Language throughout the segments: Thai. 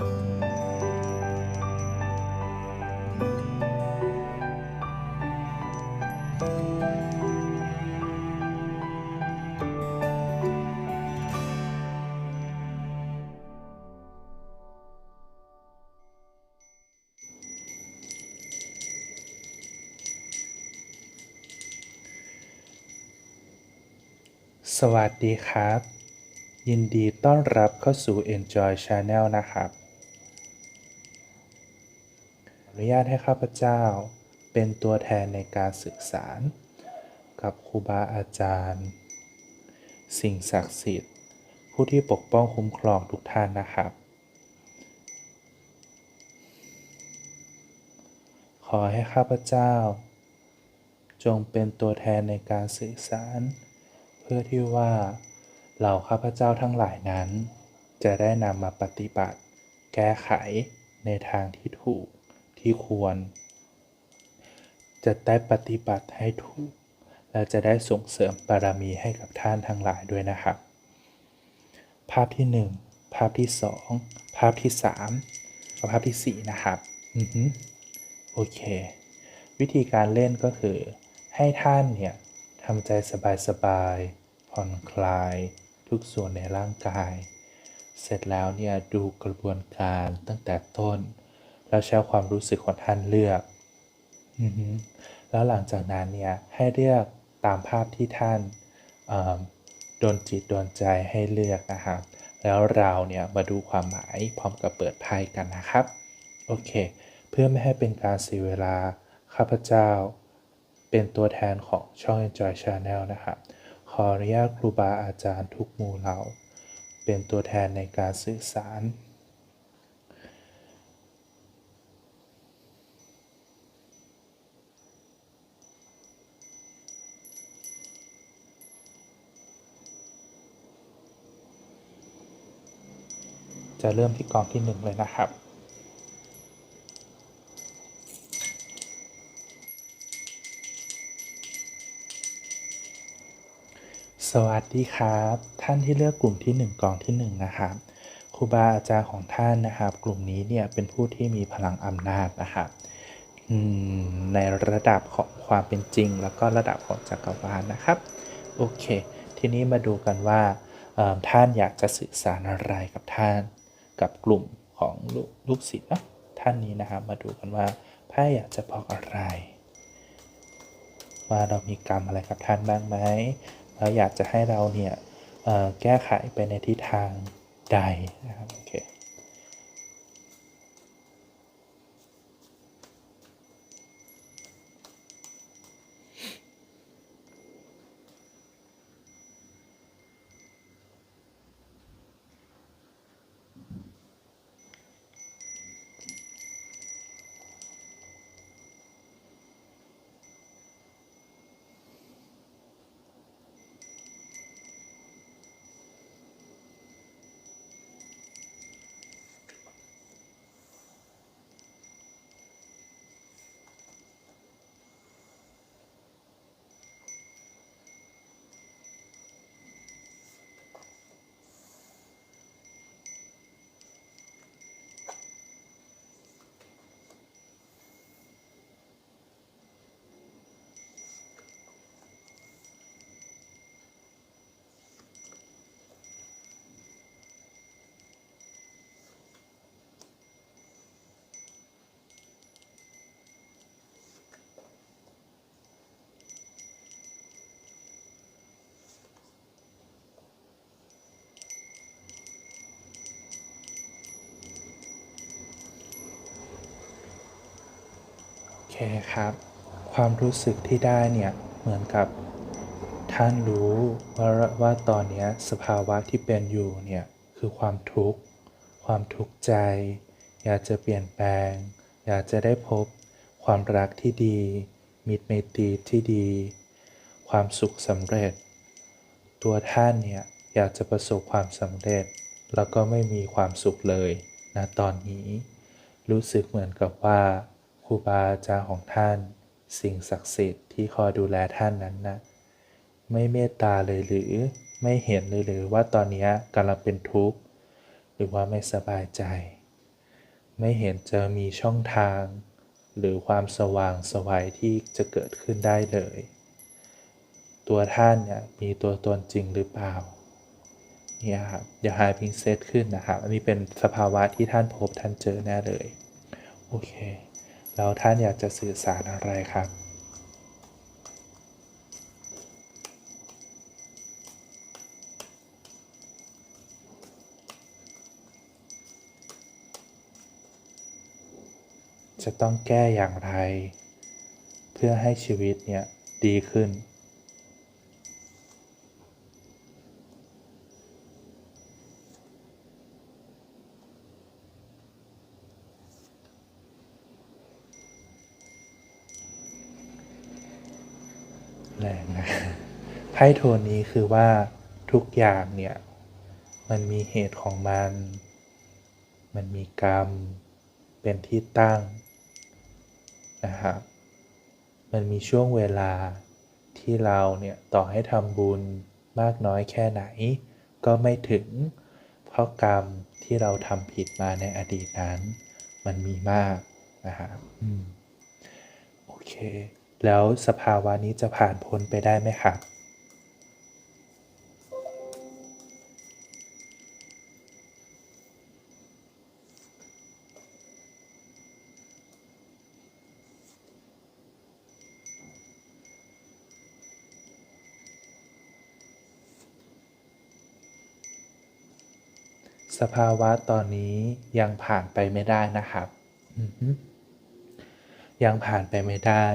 สวัสดีครับ ยินดีต้อนรับเข้าสู่ Enjoy Channel นะครับ อนุ ญาตให้ข้าพเจ้า เป็นตัวแทนในการสื่อสาร กับครูบาอาจารย์ สิ่งศักดิ์สิทธิ์ ผู้ที่ปกป้องคุ้มครองทุกท่านนะครับ ขอให้ข้าพเจ้า จงเป็นตัวแทนในการสื่อสาร เพื่อที่ว่าเหล่าข้าพเจ้าทั้งหลายนั้น จะได้นำมาปฏิบัติ แก้ไขในทางที่ถูก ที่ควร จะได้ปฏิบัติให้ถูก และจะได้ส่งเสริมบารมีให้กับท่านทั้งหลายด้วยนะครับ ภาพที่หนึ่งภาพที่สองภาพที่สามและภาพที่สี่นะครับ อือฮึโอเค วิธีการเล่นก็คือ ให้ท่านเนี่ยทำใจสบายๆ ผ่อนคลาย ทุกส่วนในร่างกาย เสร็จแล้วเนี่ยดูกระบวนการตั้งแต่ต้น แล้วใช้ความรู้สึกของท่านเลือกอแล้วหลังจากนั้นเนี่ยให้เลือกตามภาพที่ท่านโดนจิตโดนใจให้เลือกนะครับแล้วเราเนี่ยมาดูความหมายพร้อมกับเปิดไพ่กันนะครับ โอเค เพื่อไม่ให้เป็นการเสียเวลา ข้าพเจ้าเป็นตัวแทนของช่อง Enjoy Channel นะครับ ขออนุญาตครูบาอาจารย์ทุกหมู่เหล่า เป็นตัวแทนในการสื่อสาร จะเริ่มที่กองที่ 1 เลยนะครับ สวัสดีครับ ท่านที่เลือกกลุ่มที่ 1 กองที่ 1 นะครับครูบาอาจารย์ของท่านนะครับ กลุ่มนี้เนี่ยเป็นผู้ที่มีพลังอำนาจนะครับในระดับของความเป็นจริง แล้วก็ระดับของจักรวาลนะครับ โอเค ทีนี้มาดูกันว่าท่านอยากจะสื่อสารอะไรกับท่าน กับกลุ่มของลูกลูกศิษย์นะท่านนี้นะครับมาดูกันว่าไพ่อยากจะบอกอะไร ว่าเรามีกรรมอะไรกับท่านบ้างไหมแล้วอยากจะให้เราเนี่ยแก้ไขไปในทิศทางใดนะครับโอเค คครับ ความรู้สึกที่ได้เนี่ยเหมือนกับท่านรู้ว่าว่าตอนนี้สภาวะที่เป็นอยู่เนี่ยคือความทุกข์ ความทุกข์ใจ อยากจะเปลี่ยนแปลง อยากจะได้พบ ความรักที่ดี มิตรไมตรีที่ดี ความสุขสำเร็จ ตัวท่านเนี่ยอยากจะประสบความสำเร็จ แล้วก็ไม่มีความสุขเลยนะตอนนี้ รู้สึกเหมือนกับว่า รูบาอาจารย์ของท่าน สิ่งศักดิ์สิทธิ์ที่คอยดูแลท่านนั้นนะไม่เมตตาเลยหรือไม่เห็นเลยหรือว่าตอนนี้กำลังเป็นทุกข์หรือว่าไม่สบายใจ ไม่เห็นจะมีช่องทาง หรือความสว่างสวัยที่จะเกิดขึ้นได้เลย ตัวท่านเนี่ยมีตัวตนจริงหรือเปล่าเนี่ยครับอย่าหายพิงเซตขึ้นนะครับ อันนี้เป็นสภาวะที่ท่านพบท่านเจอแน่เลย โอเค แล้วท่านอยากจะสื่อสารอะไรครับ จะต้องแก้อย่างไร เพื่อให้ชีวิตเนี่ยดีขึ้น แรงนะ ไพ่โทนนี้คือว่าทุกอย่างเนี่ย มันมีเหตุของมัน มันมีกรรม เป็นที่ตั้งนะครับ มันมีช่วงเวลาที่เราเนี่ย ต่อให้ทำบุญมากน้อยแค่ไหน ก็ไม่ถึง เพราะกรรมที่เราทำผิดมาในอดีตนั้น มันมีมากนะครับอืมโอเค แล้วสภาวะนี้จะผ่านพ้นไปได้ไหมครับ สภาวะตอนนี้ยังผ่านไปไม่ได้นะครับ ยังผ่านไปไม่ได้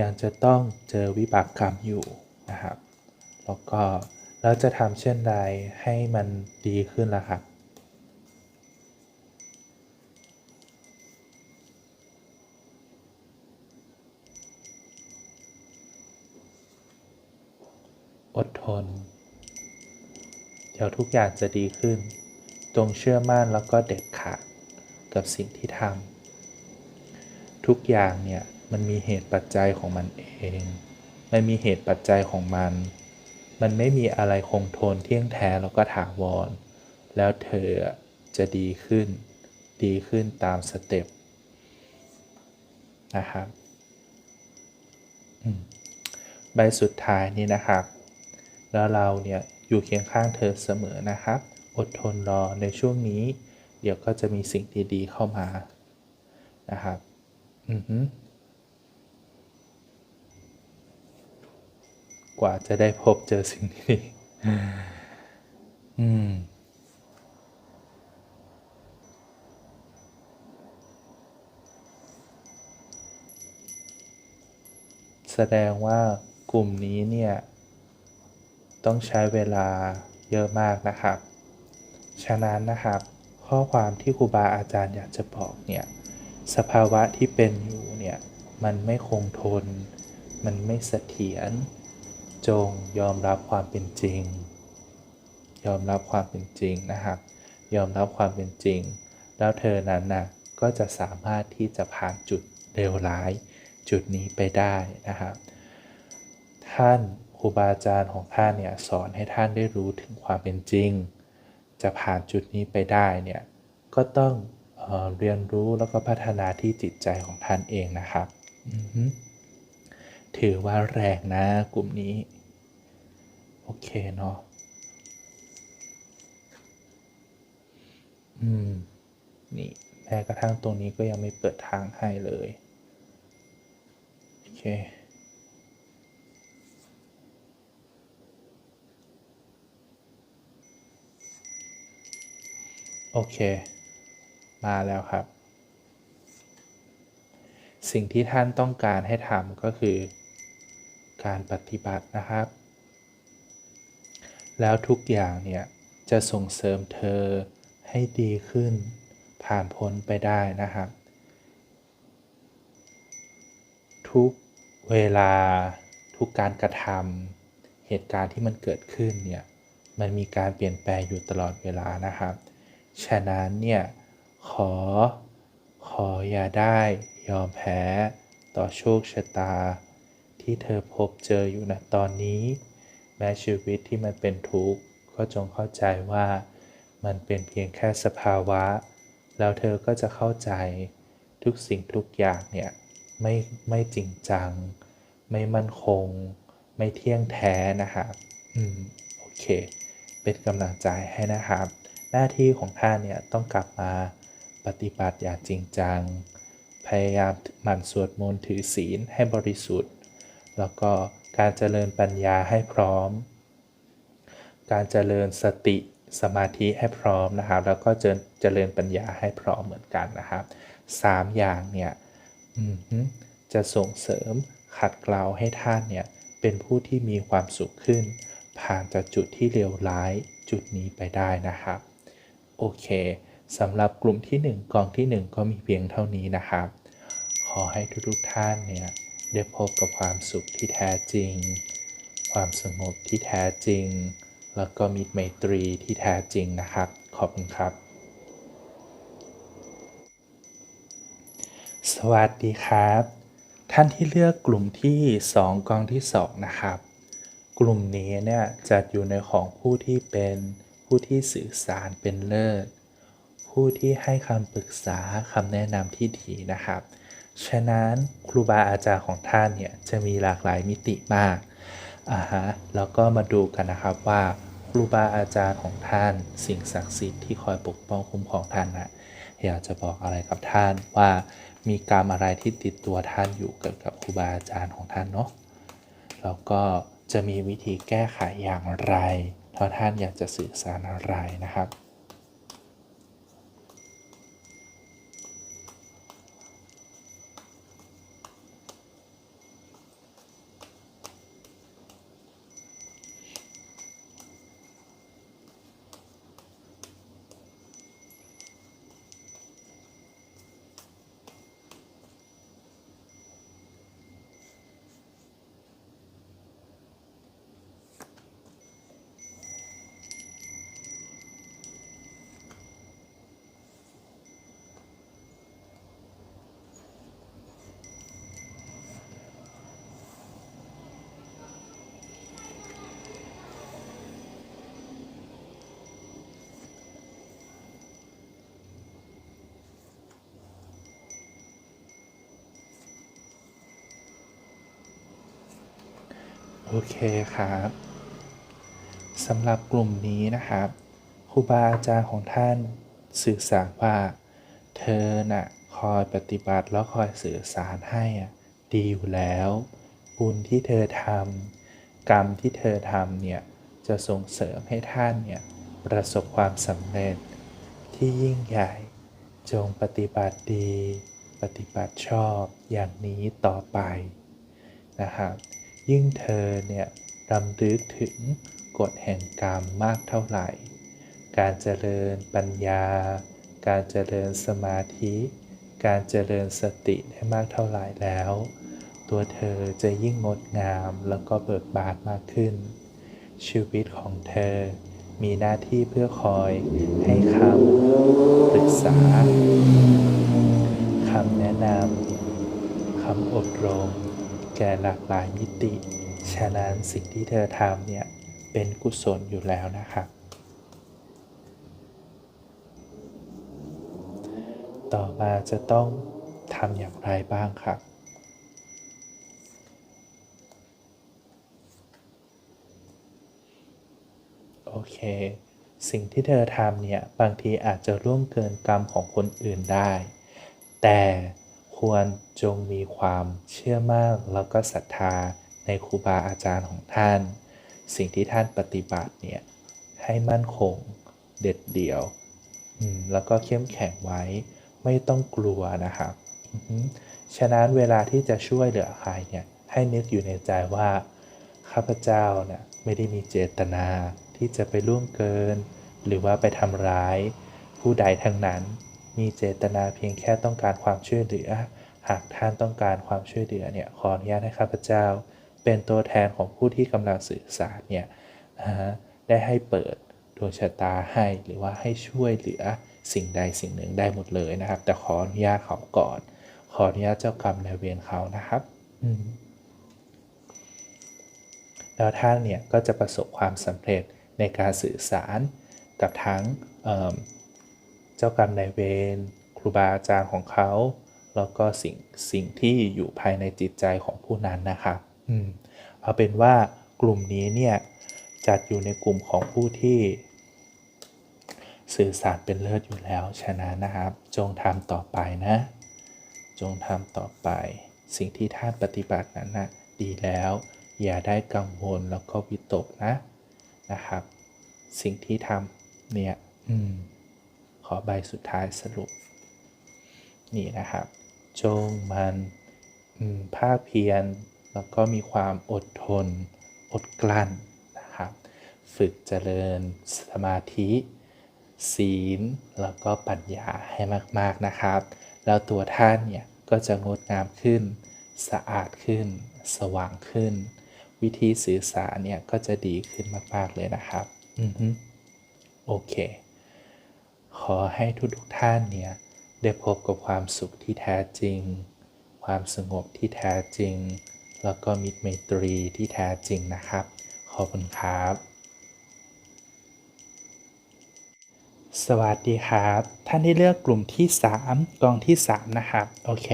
ยังจะต้องเจอวิบากกรรมอยู่นะครับ แล้วก็เราจะทำเช่นใดให้มันดีขึ้นล่ะครับอดทน เดี๋ยวทุกอย่างจะดีขึ้น งเชื่อมั่นแล้วก็เด็ดขาดกับสิ่งที่ทำทุกอย่างเนี่ยมันมีเหตุปัจจัยของมันเอง มันมีเหตุปัจจัยของมัน มันไม่มีอะไรคงทนเที่ยงแท้แล้วก็ถาวร แล้วเธอจะดีขึ้น ดีขึ้นตามสเต็ปนะครับใบสุดท้ายนี้นะครับ แล้วเราเนี่ยอยู่เคียงข้างเธอเสมอนะครับ อดทนรอในช่วงนี้ เดี๋ยวก็จะมีสิ่งดีๆเข้ามานะครับอือฮึกว่าจะได้พบเจอสิ่งดีๆอืมแสดงว่ากลุ่มนี้เนี่ย ต้องใช้เวลาเยอะมากนะครับ ฉะนั้นนะครับ ข้อความที่ครูบาอาจารย์อยากจะบอกเนี่ยสภาวะที่เป็นอยู่เนี่ยมันไม่คงทน มันไม่เสถียรจงยอมรับความเป็นจริง ยอมรับความเป็นจริงนะครับ ยอมรับความเป็นจริง แล้วเธอนั้นน่ะก็จะสามารถที่จะผ่านจุดเลวร้าย จุดนี้ไปได้นะครับ ท่านครูบาอาจารย์ของท่านเนี่ยสอนให้ท่านได้รู้ถึงความเป็นจริง จะผ่านจุดนี้ไปได้เนี่ยก็ต้องเออเรียนรู้แล้วก็พัฒนาที่จิตใจของท่านเองนะครับถือว่าแรงนะกลุ่มนี้ โอเคเนาะอืม นี่แม้กระทั่งตรงนี้ก็ยังไม่เปิดทางให้เลย โอเค โอเค มาแล้วครับ สิ่งที่ท่านต้องการให้ทำก็คือ การปฏิบัตินะครับ แล้วทุกอย่างเนี่ย จะส่งเสริมเธอให้ดีขึ้น ผ่านพ้นไปได้นะครับ ทุกเวลาทุกการกระทำเหตุการณ์ที่มันเกิดขึ้นเนี่ย มันมีการเปลี่ยนแปลงอยู่ตลอดเวลานะครับ ฉะนั้นเนี่ยขอ ขออย่าได้ยอมแพ้ต่อโชคชะตา ที่เธอพบเจออยู่ณตอนนี้ แม้ชีวิตที่มันเป็นทุกข์ก็จงเข้าใจว่ามันเป็นเพียงแค่สภาวะ แล้วเธอก็จะเข้าใจทุกสิ่งทุกอย่างเนี่ยไม่ไม่จริงจัง ไม่มั่นคง ไม่เที่ยงแท้นะครับ อืม โอเค เป็นกำลังใจให้นะครับ หน้าที่ของท่านเนี่ยต้องกลับมาปฏิบัติอย่างจริงจัง พยายามหมั่นสวดมนต์ถือศีลให้บริสุทธิ์ แล้วก็การเจริญปัญญาให้พร้อม การเจริญสติสมาธิให้พร้อมนะครับ แล้วก็เจริญเจริญปัญญาให้พร้อมเหมือนกันนะครับสามอย่างเนี่ยจะส่งเสริมขัดเกลาให้ท่านเนี่ยเป็นผู้ที่มีความสุขขึ้น ผ่านจากจุดที่เลวร้ายจุดนี้ไปได้นะครับ โอเคสำหรับกลุ่มที่ 1 กองที่ 1 ก็มีเพียงเท่านี้นะครับ ขอให้ทุกๆท่านเนี่ยได้พบกับความสุขที่แท้จริง ความสงบที่แท้จริง แล้วก็มิตรไมตรีที่แท้จริงนะครับ ขอบคุณครับ สวัสดีครับ ท่านที่เลือกกลุ่มที่ 2 กองที่ 2 นะครับ กลุ่มนี้เนี่ยจัดอยู่ในของผู้ที่เป็น ผู้ที่สื่อสารเป็นเลิศ ผู้ที่ให้คำปรึกษาคำแนะนำที่ดีนะครับ ฉะนั้นครูบาอาจารย์ของท่านเนี่ยจะมีหลากหลายมิติมากอ่าฮะแล้วก็มาดูกันนะครับว่าครูบาอาจารย์ของท่าน สิ่งศักดิ์สิทธิ์ที่คอยปกป้องคุ้มครองท่านนะอยากจะบอกอะไรกับท่านว่ามีกรรมอะไรที่ติดตัวท่านอยู่เกี่ยวกับครูบาอาจารย์ของท่านเนาะแล้วก็จะมีวิธีแก้ไขอย่างไร ถ้าท่านอยากจะสื่อสารอะไรนะครับ เคครับสำหรับกลุ่มนี้นะครับครูบาอาจารย์ของท่านสื่อสารว่า เธอน่ะคอยปฏิบัติแล้วคอยสื่อสารให้อะดีอยู่แล้ว บุญที่เธอทำกรรมที่เธอทำเนี่ยจะส่งเสริมให้ท่านเนี่ยประสบความสำเร็จที่ยิ่งใหญ่ จงปฏิบัติดี ปฏิบัติชอบอย่างนี้ต่อไปนะครับ ยิ่งเธอเนี่ยรำลึกถึงกฎแห่งกรรมมากเท่าไหร่ การเจริญปัญญา การเจริญสมาธิ การเจริญสติได้มากเท่าไหร่แล้ว ตัวเธอจะยิ่งงดงามแล้วก็เบิกบานมากขึ้น ชีวิตของเธอมีหน้าที่เพื่อคอยให้คำปรึกษาคำแนะนำคำอบรม แก่หลากหลายมิติ ฉะนั้นสิ่งที่เธอทำเนี่ย เป็นกุศลอยู่แล้วนะครับ ต่อมาจะต้องทำอย่างไรบ้างครับโอเค สิ่งที่เธอทำเนี่ย บางทีอาจจะร่วงเกินกรรมของคนอื่นได้ แต่ ควรจงมีความเชื่อมั่นแล้วก็ศรัทธาในครูบาอาจารย์ของท่าน สิ่งที่ท่านปฏิบัติเนี่ยให้มั่นคงเด็ดเดี่ยว แล้วก็เข้มแข็งไว้ไม่ต้องกลัวนะครับอือฮึฉะนั้นเวลาที่จะช่วยเหลือใครเนี่ยให้นึกอยู่ในใจว่าข้าพเจ้าเนี่ยไม่ได้มีเจตนาที่จะไปล่วงเกิน หรือว่าไปทำร้ายผู้ใดทั้งนั้น มีเจตนาเพียงแค่ต้องการความช่วยเหลือ หากท่านต้องการความช่วยเหลือเนี่ยขออนุญาตให้ข้าพเจ้า เป็นตัวแทนของผู้ที่กำลังสื่อสารเนี่ยนะฮะได้ให้เปิดดวงชะตาให้หรือว่าให้ช่วยเหลือสิ่งใดสิ่งหนึ่งได้หมดเลยนะครับ แต่ขออนุญาตเขาก่อน ขออนุญาตเจ้ากรรมนายเวรเขานะครับแล้วท่านเนี่ยก็จะประสบความสำเร็จในการสื่อสารกับทั้ง เจ้ากรรมนายเวรครูบาอาจารย์ของเขา แล้วก็สิ่งสิ่งที่อยู่ภายในจิตใจของผู้นั้นนะครับอืมเอาเป็นว่ากลุ่มนี้เนี่ยจัดอยู่ในกลุ่มของผู้ที่สื่อสารเป็นเลิศอยู่แล้ว ฉะนั้นนะครับ จงทำต่อไปนะ จงทำต่อไป สิ่งที่ท่านปฏิบัตินั้นนะดีแล้ว อย่าได้กังวลแล้วก็วิตกนะนะครับ สิ่งที่ทำเนี่ย อืม ขอใบสุดท้ายสรุป นี่นะครับ จงมันภาคเพียรแล้วก็มีความอดทน อดกลั้นนะครับ ฝึกเจริญสมาธิ ศีล แล้วก็ปัญญาให้มากๆนะครับ แล้วตัวท่านเนี่ยก็จะงดงามขึ้น สะอาดขึ้น สว่างขึ้น วิธีสื่อสารเนี่ยก็จะดีขึ้นมาก ๆ เลยนะครับ อือฮึโอเค ขอให้ทุกๆท่านเนี่ยได้พบกับความสุขที่แท้จริง ความสงบที่แท้จริง แล้วก็มิตรไมตรีที่แท้จริงนะครับ ขอบคุณครับ สวัสดีครับ ท่านที่เลือกกลุ่มที่ 3 กองที่ 3 นะครับ โอเค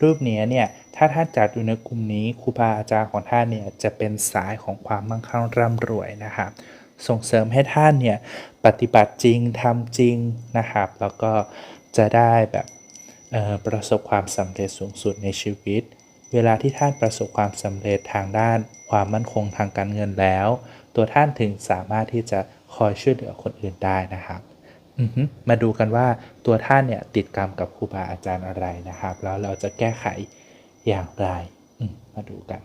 รูปนี้เนี่ย ถ้าท่านจัดอยู่ในกลุ่มนี้ครูบาอาจารย์ของท่านเนี่ยจะเป็นสายของความมั่งคั่งร่ำรวยนะครับ ส่งเสริมให้ท่านเนี่ยปฏิบัติจริงทำจริงนะครับ แล้วก็จะได้แบบประสบความสำเร็จสูงสุดในชีวิต เวลาที่ท่านประสบความสำเร็จทางด้านความมั่นคงทางการเงินแล้ว ตัวท่านถึงสามารถที่จะคอยช่วยเหลือคนอื่นได้นะครับมาดูกันว่าตัวท่านเนี่ยติดกรรมกับครูบาอาจารย์อะไรนะครับ แล้วเราจะแก้ไขอย่างไรมาดูกัน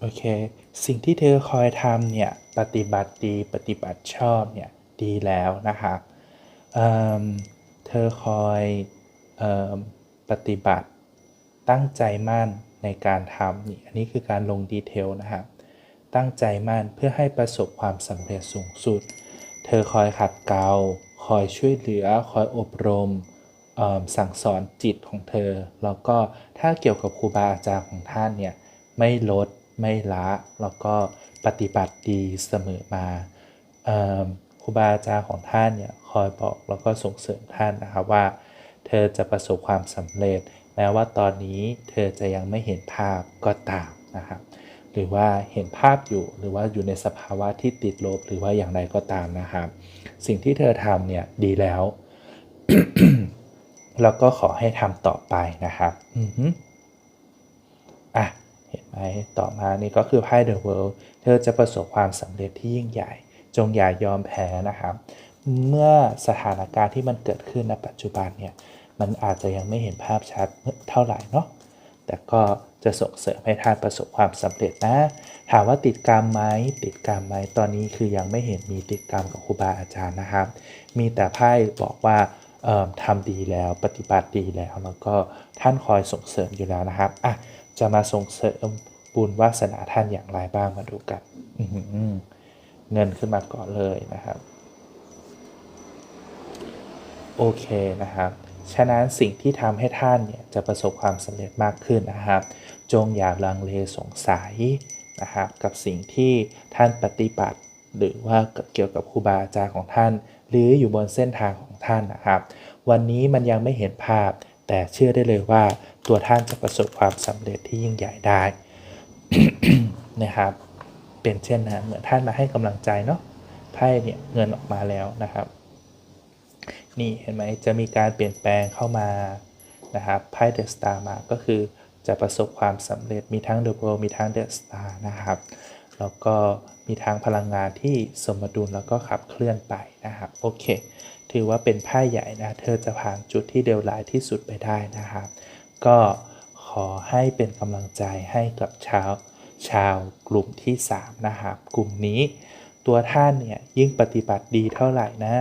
โอเค สิ่งที่เธอคอยทำเนี่ย ปฏิบัติดีปฏิบัติชอบเนี่ยดีแล้วนะครับเเธอคอยเอปฏิบัติตั้งใจมั่นในการทำนี่อันนี้คือการลงดีเทลนะครับ ตั้งใจมั่นเพื่อให้ประสบความสำเร็จสูงสุด เธอคอยขัดเกลาคอยช่วยเหลือ คอยอบรมสั่งสอนจิตของเธอ แล้วก็ถ้าเกี่ยวกับครูบาอาจารย์ของท่านเนี่ย ไม่ลดไม่ละ แล้วก็ปฏิบัติดีเสมอมาครูบาอาจารย์ของท่านเนี่ยคอยบอกแล้วก็ส่งเสริมท่านนะครับว่า เธอจะประสบความสำเร็จ แม้ว่าตอนนี้เธอจะยังไม่เห็นภาพก็ตามนะครับหรือว่าเห็นภาพอยู่หรือว่าอยู่ในสภาวะที่ติดลบหรือว่าอย่างไรก็ตามนะครับ สิ่งที่เธอทำเนี่ยดีแล้ว แล้วก็ขอให้ทำต่อไปนะครับ อือ เห็นไหมต่อมานี่ก็คือไพ่ The World เธอจะประสบความสำเร็จที่ยิ่งใหญ่ จงอย่ายอมแพ้นะครับ เมื่อสถานการณ์ที่มันเกิดขึ้นในปัจจุบันเนี่ยมันอาจจะยังไม่เห็นภาพชัดเท่าไหร่เนาะแต่ก็จะส่งเสริมให้ท่านประสบความสำเร็จนะ ถามว่าติดกรรมไหมติดกรรมไหมตอนนี้คือยังไม่เห็นมีติดกรรมกับครูบาอาจารย์นะครับ มีแต่ไพ่บอกว่าเอิ่มทำดีแล้วปฏิบัติดีแล้วแล้วก็ท่านคอยส่งเสริมอยู่แล้วนะครับอะ จะมาส่งเสริมบุญวาสนาท่านอย่างไรบ้างมาดูกันเงินขึ้นมาก่อนเลยนะครับ โอเคนะครับ ฉะนั้นสิ่งที่ทำให้ท่านเนี่ยจะประสบความสำเร็จมากขึ้นนะครับ จงอย่าลังเลสงสัยนะครับกับสิ่งที่ท่านปฏิบัติ หรือว่าเกี่ยวกับครูบาอาจารย์ของท่าน หรืออยู่บนเส้นทางของท่านนะครับ วันนี้มันยังไม่เห็นภาพ แต่เชื่อได้เลยว่าตัวท่านจะประสบความสำเร็จที่ยิ่งใหญ่ได้นะครับ เป็นเช่นนั้นเหมือนท่านมาให้กำลังใจเนาะไพ่เนี่ยเงินออกมาแล้วนะครับ นี่เห็นไหมจะมีการเปลี่ยนแปลงเข้ามานะครับไพ่เดอะสตาร์มาก็คือจะประสบความสำเร็จมีทั้งเดอะโ r มีทั้งเดอะสตาร์นะครับแล้วก็มีทางพลังงานที่สมดุลแล้วก็ขับเคลื่อนไปนะครับ โอเค ถือว่าเป็นไพ่ใหญ่นะ เธอจะผ่านจุดที่เลวร้ายที่สุดไปได้นะครับ ก็ขอให้เป็นกำลังใจให้กับชาวชาวกลุ่มที่ 3 นะครับ กลุ่มนี้ตัวท่านเนี่ยยิ่งปฏิบัติดีเท่าไหร่นะ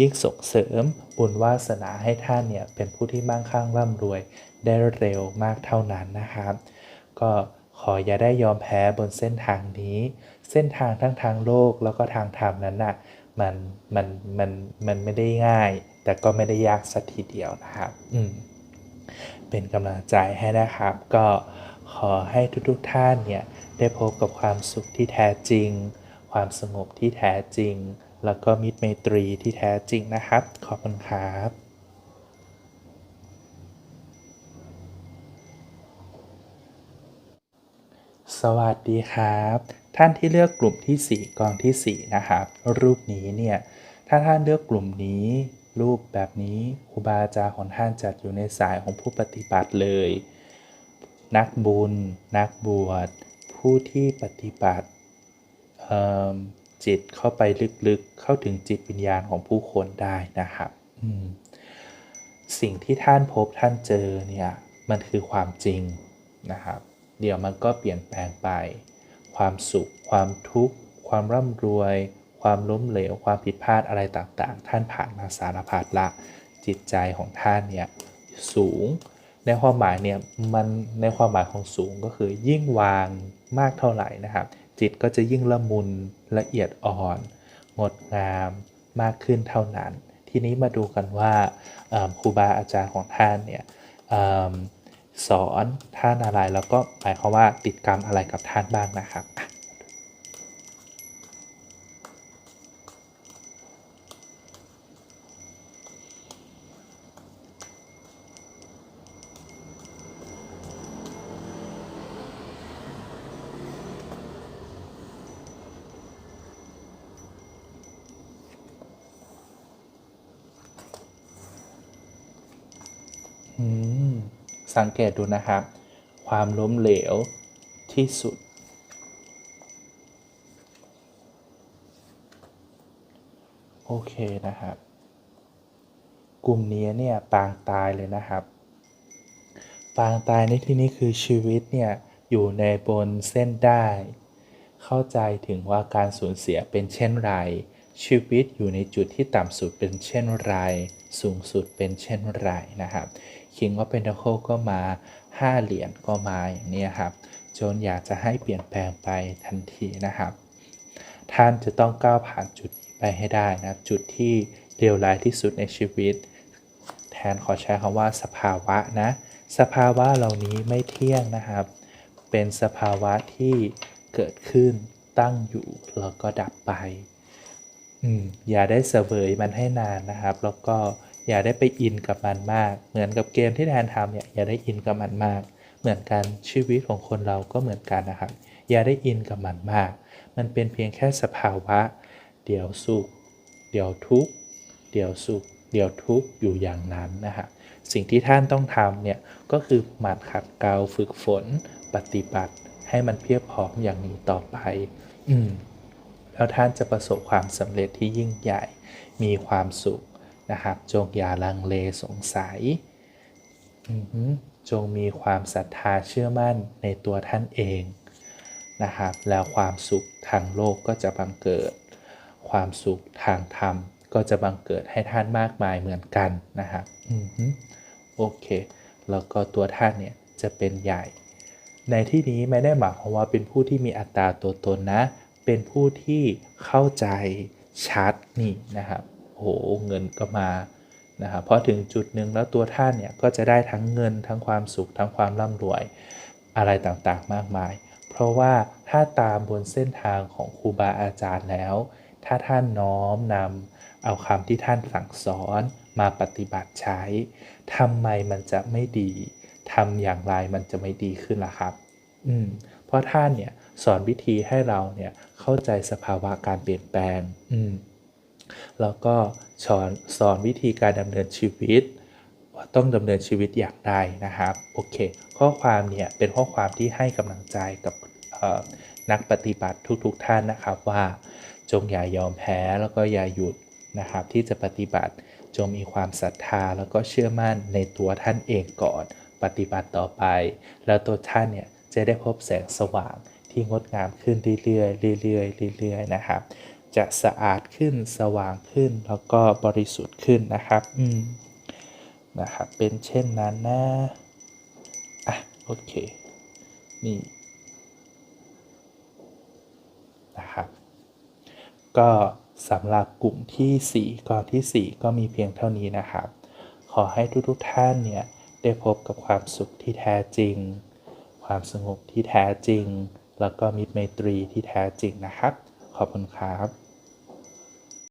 ยิ่งส่งเสริมบุญวาสนาให้ท่านเนี่ยเป็นผู้ที่มั่งคั่งร่ำรวยได้เร็วมากเท่านั้นนะครับ ก็ขออย่าได้ยอมแพ้บนเส้นทางนี้ เส้นทางทั้งทางโลกแล้วก็ทางธรรมนั้นน่ะ มันมันมันมันไม่ได้ง่าย แต่ก็ไม่ได้ยากสักทีเดียวนะครับอืมเป็นกำลังใจให้นะครับ ก็ขอให้ทุกๆท่านเนี่ยได้พบกับความสุขที่แท้จริง ความสงบที่แท้จริง แล้วก็มิตรไมตรีที่แท้จริงนะครับ ขอบคุณครับสวัสดีครับ ท่านที่เลือกกลุ่มที่ 4 กองทีสี่ 4 นะครับ รูปนี้เนี่ย ถ้าท่านเลือกกลุ่มนี้ รูปแบบนี้ครูบาอาจารย์ของท่านจัดอยู่ในสายของผู้ปฏิบัติเลย นักบุญ นักบวช ผู้ที่ปฏิบัติจิตเข้าไปลึกๆ เข้าถึงจิตวิญญาณของผู้คนได้นะครับสิ่งที่ท่านพบท่านเจอเนี่ย มันคือความจริงนะครับ เดี๋ยวมันก็เปลี่ยนแปลงไป ความสุข ความทุกข์ ความร่ำรวย ความล้มเหลว ความผิดพลาดอะไรต่างๆ ท่านผ่านมาสารพัดละ จิตใจของท่านเนี่ยสูง ในความหมายเนี่ยมันในความหมายของสูงก็คือยิ่งวางมากเท่าไหร่นะครับ จิตก็จะยิ่งละมุนละเอียดอ่อน งดงามมากขึ้นเท่านั้น ทีนี้มาดูกันว่าครูบาอาจารย์ของท่านเนี่ย สอนท่านอะไรแล้วก็หมายความว่าติดกรรมอะไรกับท่านบ้างนะครับอืม สังเกตดูนะครับ ความล้มเหลวที่สุด โอเคนะครับ กลุ่มนี้เนี่ยปางตายเลยนะครับ ปางตายในที่นี้คือชีวิตเนี่ยอยู่ในบนเส้นได้ เข้าใจถึงว่าการสูญเสียเป็นเช่นไร ชีวิตอยู่ในจุดที่ต่ำสุดเป็นเช่นไร สูงสุดเป็นเช่นไรนะครับ King of Pentacle ก็มา 5 เหรียญก็มาอย่างนี้ครับจนอยากจะให้เปลี่ยนแปลงไปทันทีนะครับ ท่านจะต้องก้าวผ่านจุดนี้ไปให้ได้นะจุดที่เลวร้ายที่สุดในชีวิต แทนขอใช้คำว่าสภาวะนะ สภาวะเหล่านี้ไม่เที่ยงนะครับ เป็นสภาวะที่เกิดขึ้นตั้งอยู่แล้วก็ดับไปออย่าได้เสวยมันให้นานนะครับ แล้วก็ อย่าได้ไปอินกับมันมาก เหมือนกับเกมที่แทนทำเนี่ยอย่าได้อินกับมันมาก เหมือนกันชีวิตของคนเราก็เหมือนกันนะครับ อย่าได้อินกับมันมาก มันเป็นเพียงแค่สภาวะ เดี๋ยวสุข เดี๋ยวทุกข์ เดี๋ยวสุข เดี๋ยวทุกข์อยู่อย่างนั้นนะครับสิ่งที่ท่านต้องทำเนี่ยก็คือหมั่นขัดเกลาฝึกฝน ปฏิบัติ ให้มันเพียบพร้อมอย่างนี้ต่อไป อืมแล้วท่านจะประสบความสำเร็จที่ยิ่งใหญ่ มีความสุข นะครับ จงอย่าลังเลสงสัย จงมีความศรัทธาเชื่อมั่นในตัวท่านเองนะครับ แล้วความสุขทางโลกก็จะบังเกิด ความสุขทางธรรมก็จะบังเกิดให้ท่านมากมายเหมือนกันนะครับโอเค แล้วก็ตัวท่านเนี่ยจะเป็นใหญ่ ในที่นี้ไม่ได้หมายความว่าเป็นผู้ที่มีอัตราตัวตนนะ เป็นผู้ที่เข้าใจชัดนี่นะครับ โหเงินก็มานะครับพอถึงจุดหนึ่งแล้วตัวท่านเนี่ยก็จะได้ทั้งเงินทั้งความสุขทั้งความร่ำรวยอะไรต่างๆมากมาย เพราะว่าถ้าตามบนเส้นทางของครูบาอาจารย์แล้ว ถ้าท่านน้อมนำเอาคำที่ท่านสั่งสอนมาปฏิบัติใช้ทำไมมันจะไม่ดีทำอย่างไรมันจะไม่ดีขึ้นล่ะครับ อืม เพราะท่านเนี่ยสอนวิธีให้เราเนี่ยเข้าใจสภาวะการเปลี่ยนแปลง อืม แล้วก็สอนสอนวิธีการดำเนินชีวิต ว่าต้องดำเนินชีวิตอย่างไรนะครับโอเค ข้อความเนี่ยเป็นข้อความที่ให้กำลังใจกับนักปฏิบัติทุกๆทท่านนะครับว่า จงอย่ายอมแพ้แล้วก็อย่าหยุดนะครับที่จะปฏิบัติจงมีความศรัทธาแล้วก็เชื่อมั่นในตัวท่านเองก่อน ปฏิบัติต่อไป แล้วตัวท่านเนี่ยจะได้พบแสงสว่างที่งดงามขึ้นเรื่อยๆเรื่อยๆเรื่อยๆนะครับ จะสะอาดขึ้นสว่างขึ้น แล้วก็บริสุทธิ์ขึ้นนะครับ อืมนะครับ เป็นเช่นนั้นนะอะโอเค นี่นะครับ ก็สำหรับกลุ่มที่ 4 ก่อนที่ 4 ก็มีเพียงเท่านี้นะครับ ขอให้ทุกๆท่านเนี่ย ได้พบกับความสุขที่แท้จริง ความสงบที่แท้จริง แล้วก็มิตรไมตรีที่แท้จริงนะครับ ขอบคุณครับ